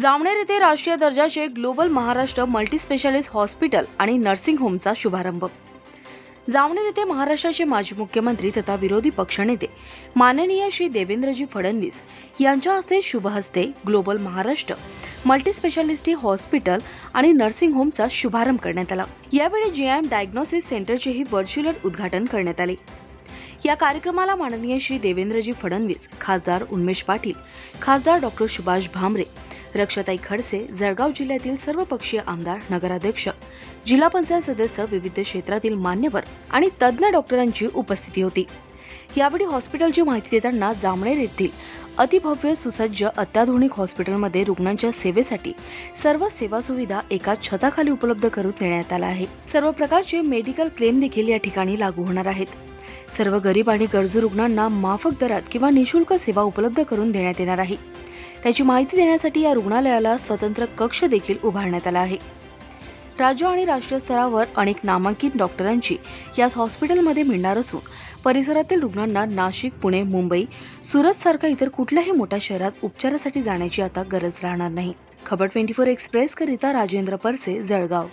जामनेर येथे राष्ट्रीय दर्जाचे ग्लोबल महाराष्ट्र मल्टीस्पेशालिस्ट हॉस्पिटल आणि नर्सिंग होमचा शुभारंभ. जामनेर येथे महाराष्ट्राचे माजी मुख्यमंत्री तथा विरोधी पक्षनेते माननीय श्री देवेंद्रजी फडणवीस यांच्या हस्ते शुभ हस्ते ग्लोबल महाराष्ट्र मल्टीस्पेशालिस्टी हॉस्पिटल आणि नर्सिंग होमचा शुभारंभ करण्यात आला. यावेळी जे एम डायग्नोसिस सेंटरचेही व्हर्च्युअल उद्घाटन करण्यात आले. या कार्यक्रमाला माननीय श्री देवेंद्रजी फडणवीस खासदार उन्मेष पाटील खासदार डॉक्टर सुभाष भामरे रक्षाताई खडसे जळगाव जिल्ह्यातील सर्व पक्षीय आमदार नगराध्यक्ष जिल्हा पंचायत सदस्य विविध क्षेत्रातील मान्यवर आणि तज्ज्ञ डॉक्टरांची उपस्थिती होती. यावेळी हॉस्पिटलची माहिती देताना जामनेर येथील अतिभव्य सुसज्ज अत्याधुनिक हॉस्पिटलमध्ये रुग्णांच्या सेवेसाठी सर्व सेवा सुविधा एका छताखाली उपलब्ध करून देण्यात आला आहे. सर्व प्रकारचे मेडिकल क्लेम देखील या ठिकाणी लागू होणार आहेत. सर्व गरीब आणि गरजू रुग्णांना माफक दरात किंवा निशुल्क सेवा उपलब्ध करून देण्यात येणार आहे. त्याची माहिती देण्यासाठी या रुग्णालयाला स्वतंत्र कक्ष देखील उभारण्यात आला आहे. राज्य आणि राष्ट्रीय स्तरावर अनेक नामांकित डॉक्टरांची याच हॉस्पिटलमध्ये मिळणार असून परिसरातील रुग्णांना नाशिक पुणे मुंबई सुरत सारख्या इतर कुठल्याही मोठ्या शहरात उपचारासाठी जाण्याची आता गरज राहणार नाही. खबर ट्वेंटी फोर एक्सप्रेस करिता राजेंद्र परसे जळगाव.